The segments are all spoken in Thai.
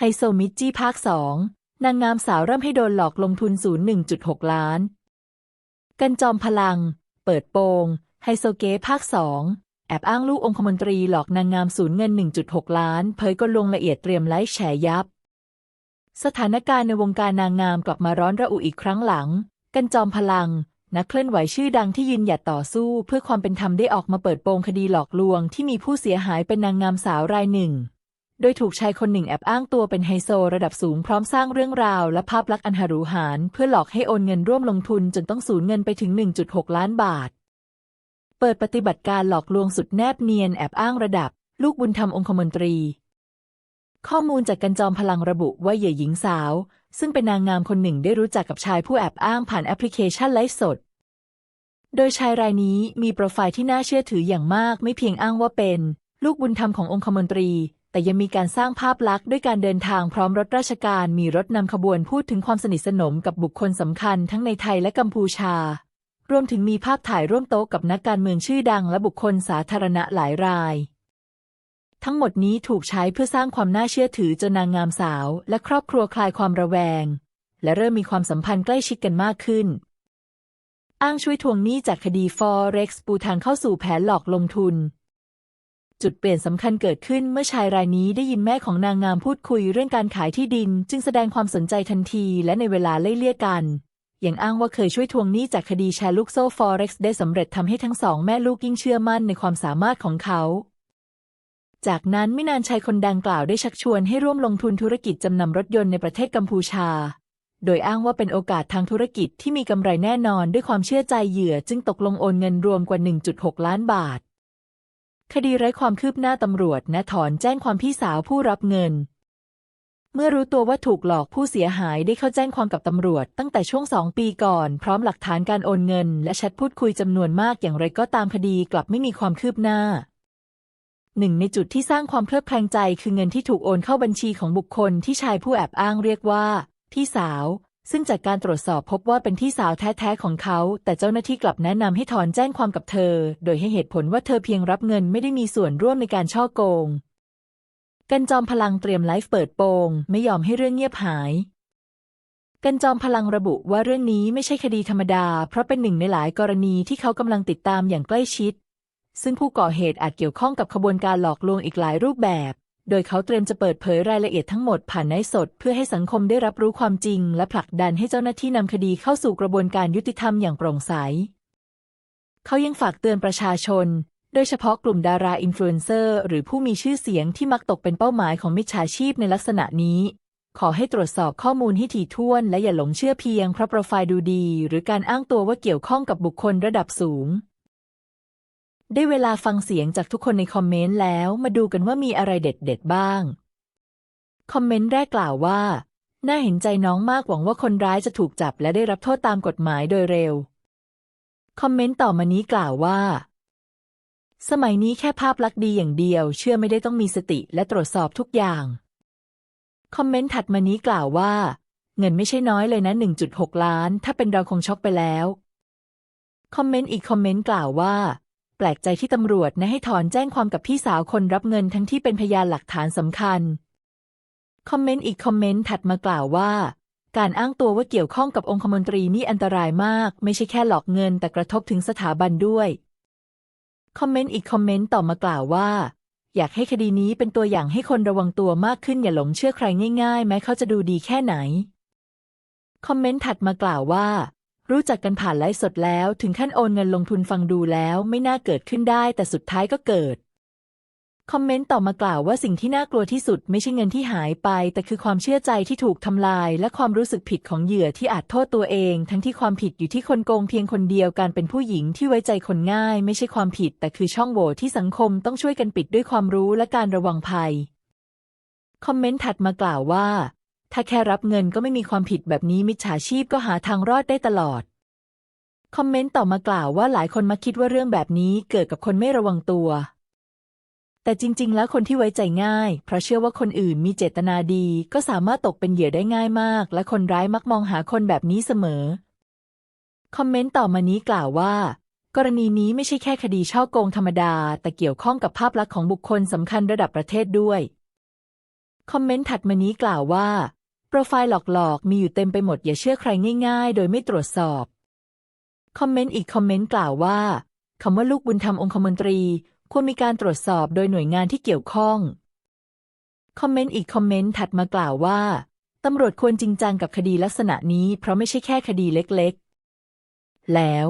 ไฮโซมิจจี้ภาคสองนางงามสาวเริ่มให้โดนหลอกลงทุนศูนย์1.6 ล้าน กันจอมพลัง เปิดโปง ไฮโซเก๋ภาคสองแอบอ้างลูกองคมนตรีหลอกนางงามสูญเงิน 1.6 ล้าน เผยกลลงละเอียดเตรียมไลฟ์แฉยับ สถานการณ์ในวงการนางงามกลับมาร้อนระอุอีกครั้งหลัง กันจอมพลัง นักเคลื่อนไหวชื่อดังที่ยืนหยัดต่อสู้เพื่อความเป็นธรรมได้ออกมาเปิดโปงคดีหลอกลวงที่มีผู้เสียหายเป็นนางงามสาวรายหนึ่ง โดยถูกชายคนหนึ่งแอบอ้างตัวเป็นไฮโซระดับสูงพร้อมสร้างเรื่องราวและภาพลักษณ์อันหรูหาญเพื่อหลอกให้โอนเงินร่วมลงทุนจนต้องสูญเงินไปถึง 1.6 ล้านบาท เปิดปฏิบัติการหลอกลวงสุดแนบเนียนแอบอ้างระดับ ลูกบุญธรรมองคมนตรี ข้อมูลจากกันจอมพลังระบุว่าเหยื่อหญิงสาว ซึ่งเป็นนางงามคนหนึ่งได้รู้จักกับชายผู้แอบอ้างผ่านแอปพลิเคชันไลฟ์สด โดยชายรายนี้มีโปรไฟล์ที่น่าเชื่อถืออย่างมากไม่เพียงอ้างว่าเป็น ลูกบุญธรรมขององคมนตรี แต่ยังมีการสร้างภาพลักษณ์ด้วยการเดินทางพร้อมรถราชการมีรถนำขบวนพูดถึงความสนิทสนมกับบุคคลสำคัญทั้งในไทยและกัมพูชารวมถึงมีภาพถ่ายร่วมโต๊ะกับนักการเมืองชื่อดังและบุคคลสาธารณะหลายราย ทั้งหมดนี้ถูกใช้เพื่อสร้างความน่าเชื่อถือจนนางงามสาว และครอบครัวคลายความระแวง และเริ่มมีความสัมพันธ์ใกล้ชิดกันมากขึ้น อ้างช่วยทวงหนี้จากคดี Forex ปูทางเข้าสู่แผนหลอกลงทุน จุดเปลี่ยนสำคัญเกิดขึ้นเมื่อชายรายนี้ได้ยินแม่ของนางงามพูดคุยเรื่องการขายที่ดิน จึงแสดงความสนใจทันทีและในเวลาไล่เลี่ยกันยังอ้างว่าเคยช่วยทวงหนี้จากคดีแชร์ลูกโซ่ Forex ได้สำเร็จทำให้ทั้งสองแม่ลูกยิ่งเชื่อมั่นในความสามารถของเขา จากนั้นไม่นานชายคนดังกล่าวได้ชักชวนให้ร่วมลงทุนธุรกิจจำนำรถยนต์ในประเทศกัมพูชา โดยอ้างว่าเป็นโอกาสทางธุรกิจที่มีกำไรแน่นอนด้วยความเชื่อใจเหยื่อจึงตกลงโอนเงินรวมกว่า 1.6 ล้านบาท คดีไร้ความคืบหน้าตำรวจนะถอนแจ้งความพี่สาวผู้รับเงิน เมื่อรู้ตัวว่าถูกหลอกผู้เสียหายได้เข้าแจ้งความกับตำรวจตั้งแต่ช่วงสองปีก่อน พร้อมหลักฐานการโอนเงิน และแชทพูดคุยจำนวนมากอย่างไรก็ตามคดีกลับไม่มีความคืบหน้าหนึ่งในจุดที่สร้างความเพลิดเพลินใจคือเงินที่ถูกโอนเข้าบัญชีของบุคคลที่ชายผู้แอบอ้างเรียกว่า พี่สาว ซึ่งจากการตรวจสอบพบว่าเป็นพี่สาวแท้ๆของเขา แต่เจ้าหน้าที่กลับแนะนำให้ถอนแจ้งความกับเธอ โดยให้เหตุผลว่าเธอเพียงรับเงินไม่ได้มีส่วนร่วมในการช่อโกง กันจอมพลังเตรียมไลฟ์เปิดโปง ไม่ยอมให้เรื่องเงียบหายกันจอมพลังระบุว่าเรื่องนี้ไม่ใช่คดีธรรมดา เพราะเป็นหนึ่งในหลายกรณีที่เขากำลังติดตามอย่างใกล้ชิด ซึ่งผู้ก่อเหตุอาจเกี่ยวข้องกับขบวนการหลอกลวงอีกหลายรูปแบบ โดยเขาเตรียมจะเปิดเผยรายละเอียดทั้งหมดผ่านไลฟ์สด เพื่อให้สังคมได้รับรู้ความจริง และผลักดันให้เจ้าหน้าที่นำคดีเข้าสู่กระบวนการยุติธรรมอย่างโปร่งใส เขายังฝากเตือนประชาชน โดยเฉพาะกลุ่มดาราอินฟลูเอนเซอร์หรือผู้มีชื่อเสียงที่มักตกเป็นเป้าหมายของมิจฉาชีพในลักษณะนี้ ขอให้ตรวจสอบข้อมูลให้ถี่ถ้วน และอย่าหลงเชื่อเพียงเพราะโปรไฟล์ดูดี หรือการอ้างตัวว่าเกี่ยวข้องกับบุคคลระดับสูง ได้เวลาฟังเสียงจากทุกคนในคอมเมนต์แล้วมาดูกันว่ามีอะไรเด็ดๆบ้าง คอมเมนต์แรกกล่าวว่า น่าเห็นใจน้องมากหวังว่าคนร้ายจะถูกจับและได้รับโทษตามกฎหมายโดยเร็ว คอมเมนต์ต่อมานี้กล่าวว่า สมัยนี้แค่ภาพลักษณ์ดีอย่างเดียว เชื่อไม่ได้ต้องมีสติและตรวจสอบทุกอย่าง คอมเมนต์ถัดมานี้กล่าวว่า เงินไม่ใช่น้อยเลยนะ 1.6 ล้าน ถ้าเป็นเราคงช็อกไปแล้ว คอมเมนต์อีกคอมเมนต์กล่าวว่า แปลกใจที่ตำรวจนะให้ถอนแจ้งความกับพี่สาวคนรับเงินทั้งที่เป็นพยานหลักฐานสำคัญ คอมเมนต์อีกคอมเมนต์ถัดมากล่าวว่า การอ้างตัวว่าเกี่ยวข้องกับองคมนตรีนี่อันตรายมาก ไม่ใช่แค่หลอกเงินแต่กระทบถึงสถาบันด้วย คอมเมนต์อีกคอมเมนต์ต่อมากล่าวว่า อยากให้คดีนี้เป็นตัวอย่างให้คนระวังตัวมากขึ้นอย่าหลงเชื่อใครง่ายๆ แม้เขาจะดูดีแค่ไหน คอมเมนต์ถัดมากล่าวว่า รู้จักกันผ่านไลฟ์สดแล้ว ถึงขั้นโอนเงินลงทุนฟังดูแล้วไม่น่าเกิดขึ้นได้ แต่สุดท้ายก็เกิด คอมเมนต์ต่อมากล่าวว่าสิ่งที่น่ากลัวที่สุดไม่ใช่เงินที่หายไป แต่คือความเชื่อใจที่ถูกทำลาย และความรู้สึกผิดของเหยื่อที่อาจโทษตัวเอง ทั้งที่ความผิดอยู่ที่คนโกงเพียงคนเดียวการเป็นผู้หญิงที่ไว้ใจคนง่าย ไม่ใช่ความผิด แต่คือช่องโหว่ที่สังคมต้องช่วยกันปิดด้วยความรู้และการระวังภัย คอมเมนต์ถัดมากล่าวว่า ถ้าแค่รับเงินก็ไม่มีความผิดแบบนี้มิจฉาชีพก็หาทางรอดได้ตลอด คอมเมนต์ต่อมากล่าวว่าหลายคนมักคิดว่าเรื่องแบบนี้เกิดกับคนไม่ระวังตัว แต่จริง ๆ แล้วคนที่ไว้ใจง่าย เพราะเชื่อว่าคนอื่นมีเจตนาดี ก็สามารถตกเป็นเหยื่อได้ง่ายมาก และคนร้ายมักมองหาคนแบบนี้เสมอ คอมเมนต์ต่อมานี้กล่าวว่ากรณีนี้ไม่ใช่แค่คดีช่อโกงธรรมดา แต่เกี่ยวข้องกับภาพลักษณ์ของบุคคลสำคัญระดับประเทศด้วย คอมเมนต์ถัดมานี้กล่าวว่า รไฟล์หลอกๆ มีอยู่เต็มไปหมดอย่าเชื่อใครง่ายๆ โดยไม่ตรวจสอบ คอมเมนต์อีกคอมเมนต์กล่าวว่าคำว่าลูกบุญธรรมองคมนตรี ควรมีการตรวจสอบโดยหน่วยงานที่เกี่ยวข้อง คอมเมนต์อีกคอมเมนต์ถัดมากล่าวว่าตำรวจควรจริงจังกับคดีลักษณะนี้ เพราะไม่ใช่แค่คดีเล็กๆ แล้ว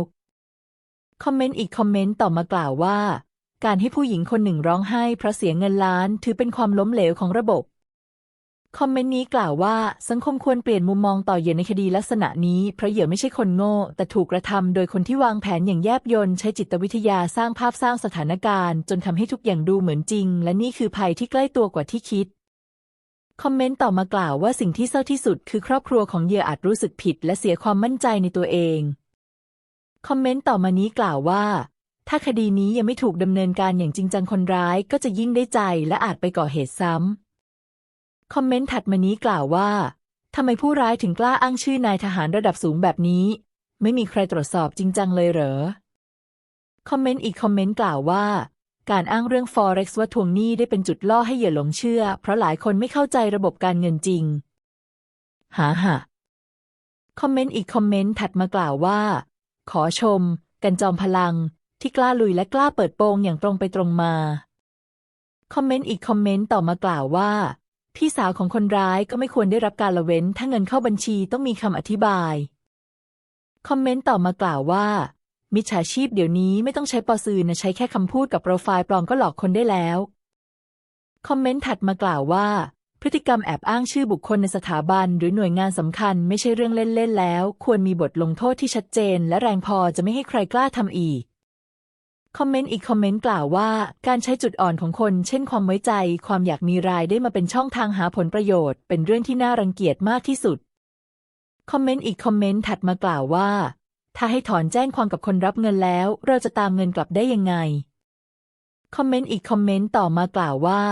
คอมเมนต์อีกคอมเมนต์ต่อมากล่าวว่า การให้ผู้หญิงคนหนึ่งร้องไห้เพราะเสียเงินล้านถือเป็นความล้มเหลวของระบบ คอมเมนต์นี้กล่าวว่าสังคมควรเปลี่ยนมุมมองต่อเหยื่อในคดีลักษณะนี้ เพราะเหยื่อไม่ใช่คนโง่ แต่ถูกกระทำโดยคนที่วางแผนอย่างแยบยลใช้จิตวิทยาสร้างภาพสร้างสถานการณ์ จนทำให้ทุกอย่างดูเหมือนจริง และนี่คือภัยที่ใกล้ตัวกว่าที่คิด คอมเมนต์ต่อมากล่าวว่าสิ่งที่เศร้าที่สุด คือครอบครัวของเหยื่ออาจรู้สึกผิด และเสียความมั่นใจในตัวเอง คอมเมนต์ต่อมานี้กล่าวว่า ถ้าคดีนี้ยังไม่ถูกดำเนินการอย่างจริงจังคนร้าย ก็จะยิ่งได้ใจและอาจไปก่อเหตุซ้ำ คอมเมนต์ถัดมานี้กล่าวว่าทำไมผู้ร้ายถึงกล้าอ้างชื่อนายทหารระดับสูงแบบนี้ ไม่มีใครตรวจสอบจริงจังเลยเหรอ คอมเมนต์อีกคอมเมนต์กล่าวว่า การอ้างเรื่อง Forex ว่าทวงหนี้ได้เป็นจุดล่อให้เหยื่อหลงเชื่อ เพราะหลายคนไม่เข้าใจระบบการเงินจริง หาหะคอมเมนต์อีกคอมเมนต์ถัดมากล่าวว่า ขอชม กันจอมพลัง ที่กล้าลุยและกล้าเปิดโปงอย่างตรงไปตรงมา คอมเมนต์อีกคอมเมนต์ต่อมากล่าวว่า พี่สาวของคนร้ายก็ไม่ควรได้รับการละเว้น ถ้าเงินเข้าบัญชีต้องมีคำอธิบาย คอมเมนต์ต่อมากล่าวว่า มิจฉาชีพเดี๋ยวนี้ไม่ต้องใช้ปอซือนะใช้แค่คำพูดกับโปรไฟล์ปลอมก็หลอกคนได้แล้ว คอมเมนต์ถัดมากล่าวว่า พฤติกรรมแอบอ้างชื่อบุคคลในสถาบัน หรือหน่วยงานสำคัญไม่ใช่เรื่องเล่นๆแล้ว ควรมีบทลงโทษที่ชัดเจน และแรงพอจะไม่ให้ใครกล้าทำอีก คอมเมนต์อีกคอมเมนต์กล่าวว่า การใช้จุดอ่อนของคน เช่นความไว้ใจ ความอยากมีรายได้มาเป็นช่องทางหาผลประโยชน์ เป็นเรื่องที่น่ารังเกียจมากที่สุด คอมเมนต์อีกคอมเมนต์ถัดมากล่าวว่า ถ้าให้ถอนแจ้งความกับคนรับเงินแล้ว เราจะตามเงินกลับได้ยังไง คอมเมนต์อีกคอมเมนต์ต่อมากล่าวว่า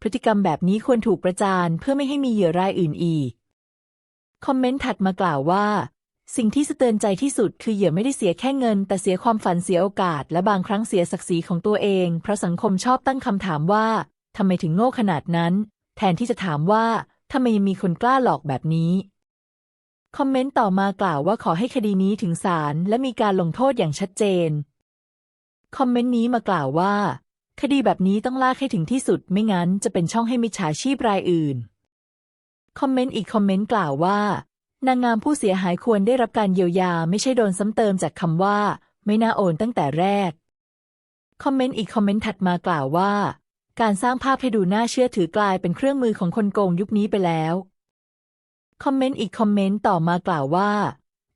พฤติกรรมแบบนี้ควรถูกประจานเพื่อไม่ให้มีเหยื่อรายอื่นอีก คอมเมนต์ถัดมากล่าวว่า สิ่งที่สะเตือนใจที่สุดคือเหยื่อไม่ได้เสียแค่เงิน แต่เสียความฝันเสียโอกาส และบางครั้งเสียศักดิ์ศรีของตัวเอง เพราะสังคมชอบตั้งคำถามว่าทำไมถึงโง่ขนาดนั้น แทนที่จะถามว่าทำไมยังมีคนกล้าหลอกแบบนี้ คอมเมนต์ต่อมากล่าวว่าขอให้คดีนี้ถึงศาลและมีการลงโทษอย่างชัดเจน คอมเมนต์นี้มากล่าวว่า คดีแบบนี้ต้องลากให้ถึงที่สุดไม่งั้นจะเป็นช่องให้มิจฉาชีพรายอื่น คอมเมนต์อีกคอมเมนต์กล่าวว่า นางงามผู้เสียหายควรได้รับการเยียวยาไม่ใช่โดนซ้ำเติมจากคำว่า ไม่น่าโอนตั้งแต่แรก คอมเมนต์อีกคอมเมนต์ถัดมากล่าวว่า การสร้างภาพให้ดูน่าเชื่อถือกลายเป็นเครื่องมือของคนโกงยุคนี้ไปแล้ว คอมเมนต์อีกคอมเมนต์ต่อมากล่าวว่า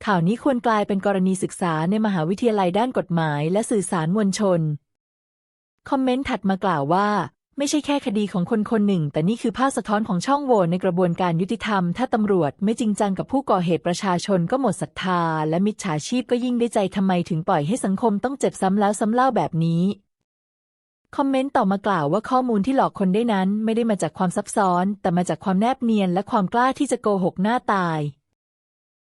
ข่าวนี้ควรกลายเป็นกรณีศึกษาในมหาวิทยาลัยด้านกฎหมายและสื่อสารมวลชน คอมเมนต์ถัดมากล่าวว่า ไม่ใช่แค่คดีของคนคนหนึ่ง แต่นี่คือภาพสะท้อนของช่องโหว่ในกระบวนการยุติธรรม ถ้าตำรวจไม่จริงจังกับผู้ก่อเหตุประชาชนก็หมดศรัทธา และมิจฉาชีพก็ยิ่งได้ใจทำไมถึงปล่อยให้สังคมต้องเจ็บซ้ำแล้วซ้ำเล่าแบบนี้คอมเมนต์ต่อมากล่าวว่าข้อมูลที่หลอกคนได้นั้น ไม่ได้มาจากความซับซ้อน แต่มาจากความแนบเนียนและความกล้าที่จะโกหกหน้าตาย